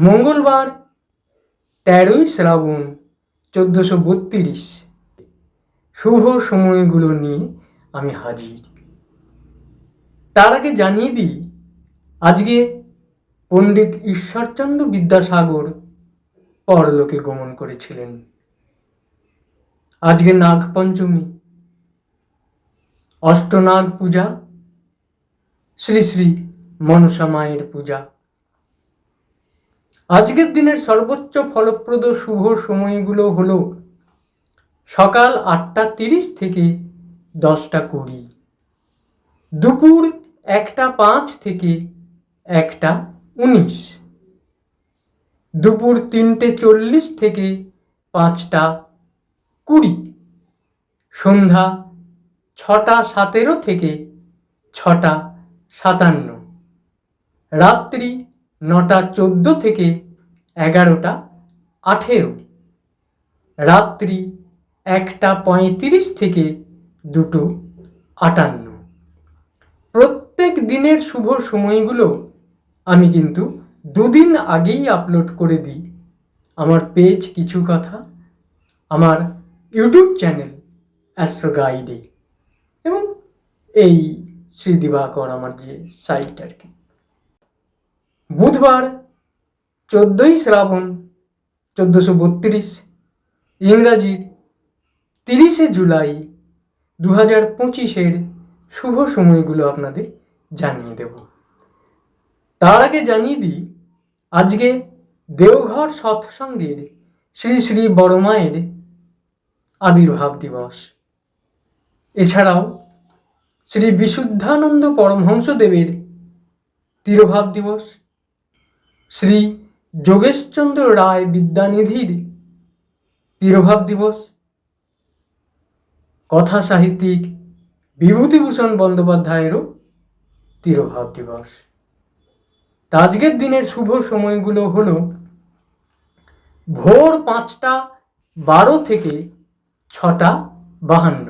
মঙ্গলবার, তেরোই শ্রাবণ, চোদ্দোশো বত্রিশ। শুভ সময়গুলো নিয়ে আমি হাজির। তার আগে জানিয়ে দিই, আজকে পণ্ডিত ঈশ্বরচন্দ্র বিদ্যাসাগর পরলোকে গমন করেছিলেন। আজকে নাগ পঞ্চমী। অষ্টনাগ পূজা, শ্রী শ্রী মনসা মায়ের পূজা। আজকের দিনের সর্বোচ্চ ফলপ্রদ শুভ সময়গুলো হলো সকাল আটটা তিরিশ থেকে দশটা কুড়ি, দুপুর একটা পাঁচ থেকে একটা উনিশ, দুপুর তিনটে চল্লিশ থেকে পাঁচটা কুড়ি, সন্ধ্যা ছটা সতেরো থেকে ছটা সাতান্ন, রাত্রি নটা চোদ্দ থেকে এগারোটা আঠেরো। রাত্রি একটা পঁয়ত্রিশ থেকে দুটো আটান্ন। প্রত্যেক দিনের শুভ সময়গুলো আমি কিন্তু দুদিন আগেই আপলোড করে দিই। আমার পেজ কিছু কথা, আমার ইউটিউব চ্যানেল অ্যাস্ট্রো গাইডে এবং এই শ্রী দিবাকর আমার যে সাইট আর কি। বুধবার চোদ্দোই শ্রাবণ চোদ্দোশো বত্রিশ ইংরাজির তিরিশে জুলাই দু হাজার পঁচিশের শুভ সময়গুলো আপনাদের জানিয়ে দেব। তার আগে জানিয়ে দিই, আজকে দেওঘর সৎসঙ্গের শ্রী শ্রী বড় মায়ের আবির্ভাব দিবস। এছাড়াও শ্রী বিশুদ্ধানন্দ পরমহংসদেবের তিরোভাব দিবস শ্রী যোগেশচন্দ্র রায় বিদ্যানিধির তিরোভাব দিবস। কথা সাহিত্যিক বিভূতিভূষণ বন্দ্যোপাধ্যায়েরও তিরোভাব দিবস। আজকের দিনের শুভ সময়গুলো হলো ভোর পাঁচটা বারো থেকে ছটা বাহান্ন।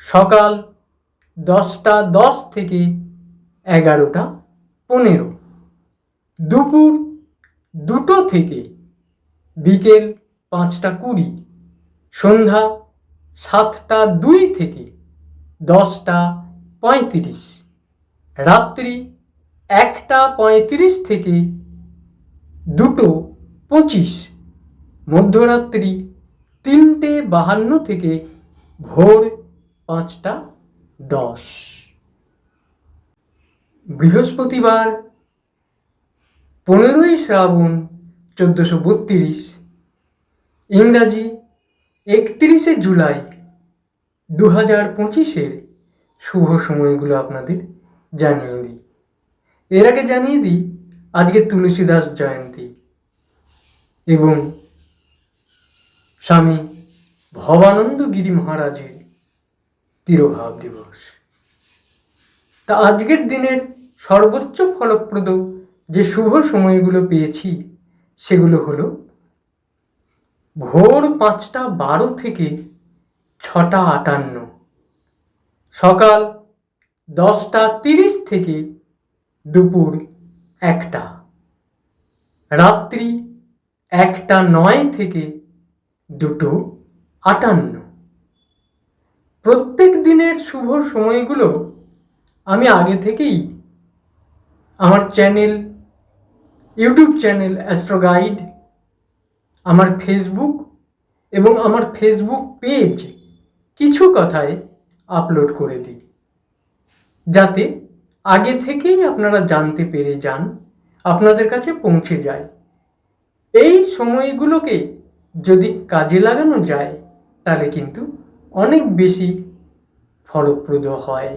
সকাল দশটা দশ থেকে এগারোটা পনেরো। দুপুর দুটো থেকে বিকেল পাঁচটা কুড়ি, সন্ধ্যা সাতটা দুই থেকে দশটা পঁয়ত্রিশ, রাত্রি একটা পঁয়ত্রিশ থেকে দুটো পঁচিশ, মধ্যরাত্রি তিনটে বাহান্ন থেকে ভোর পাঁচটা দশ। বৃহস্পতিবার পনেরোই শ্রাবণ চোদ্দোশো বত্রিশ। ইংরাজি একত্রিশে জুলাই দু হাজার পঁচিশের শুভ সময়গুলো আপনাদের জানিয়ে দিই। এর আগে জানিয়ে দিই, আজকে তুলসীদাস জয়ন্তী এবং স্বামী ভবানন্দ গিরি মহারাজের তিরোভাব দিবস। তা আজকের দিনের সর্বোচ্চ ফলপ্রদ যে শুভ সময়গুলো পেয়েছি, সেগুলো হলো ভোর পাঁচটা বারো থেকে ছটা আটান্ন। সকাল দশটা তিরিশ থেকে দুপুর একটা। রাত্রি একটা নয় থেকে দুটো আটান্ন। প্রত্যেক দিনের শুভ সময়গুলো আমি আগে থেকেই আমার channel YouTube channel astro guide আমার ফেসবুক এবং আমার ফেসবুক পেজ কিছু কথায় আপলোড করে দিই। যাতে আগে থেকেই আপনারা জানতে পেরে যান, আপনাদের কাছে পৌঁছে যায়। এই সময়গুলোকে যদি কাজে লাগানো যায়, তাহলে কিন্তু অনেক বেশি ফলপ্রদ হয়।